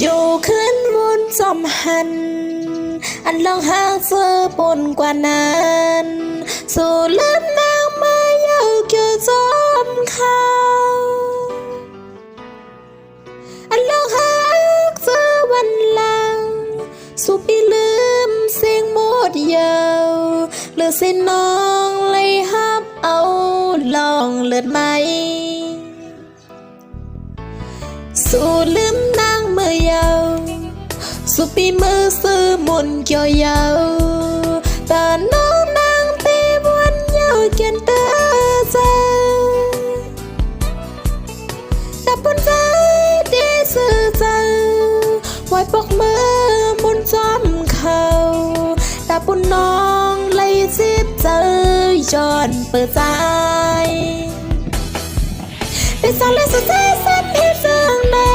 อยู่ขึ้นมุนจอมหัน อันลองหาเจอปนกว่านั้นสู่ลืมนางมาเยาเกี่ยวจอมเขาอันลองหาเจอวันลังสู่ปีลืมเสียงหมดเยาวเหลือเส้นน้องเลยฮับเอาลองเลือดไหมสู่ลืม สู่ปีมือซื้อมนเกี่ยวยาว์แต่น้องนางตีวันยาวเกียนเตอเจ้าแต่ปนใจดีสื่อเจ้าไว้ปกมือมนจอมเขาแต่ปุ่นน้องเลยสิบเจอย้อนเปิดใจเป็นสาวและสุดท้ายสันที่เสื่องใน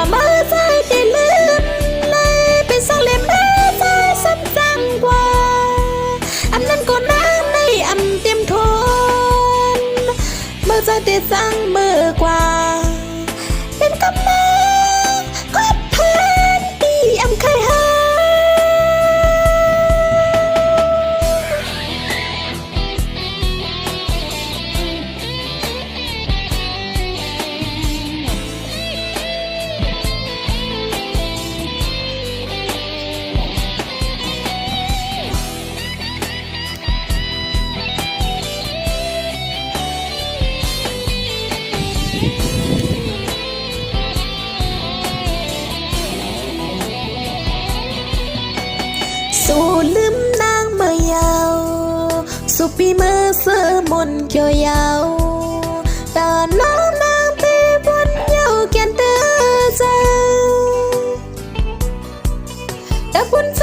ว่ามาใจได้ลืมเลยเป็นสาวเล่มแม่ใจซ้ำจังกว่าอำนั้นก็น้ำในอำเต็มทนเมื่อใจติดสั่ง สู่ปีมือเสื้อมนเกี่ยวยาวตาน้องนางตีบนเยาวแกนเตอเจ้าแต่ปุ่นใจ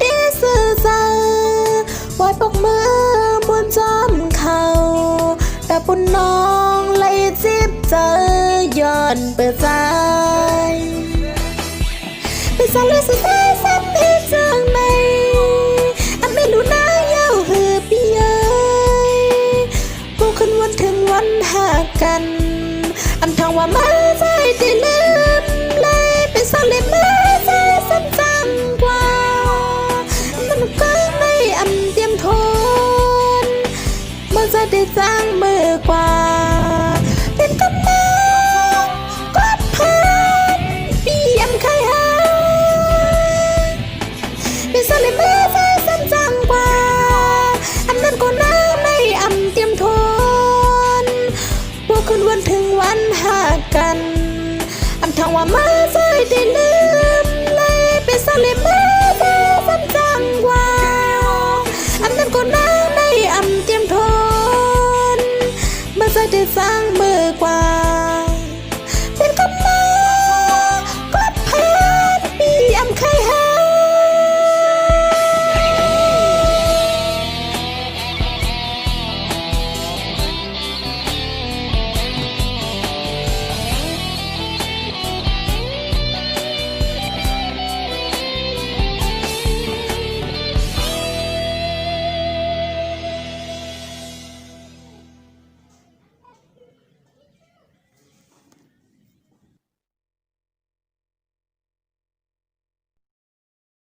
ดีสื่อใจไว้ปกมือบนจอมเขาแต่ปุ่นน้องเลยจิบเจอย้อนเปิดใจเป็นสาวและสุดท้าย ว่ามาใจติลืมเลยเป็นสองเล็บมาใจซ้ำจำกว่า มันก็ไม่อำเตรียมทนมันจะได้จ้างมือกว่า เป็นกำลังกดพันปีอำใครหาเป็นสอล็มาใจซ้ำจำกว่าอันนั้นก็น่าไม่อำเตียมทนว่าคนวันันหากัน อันทางว่ามาใส่ได้ลืมเลยไปสลิมมาเธอสันจังว่าอันนั้นก็น่าในอันเตรียมทนมาใส่ได้สร้างมือกว่า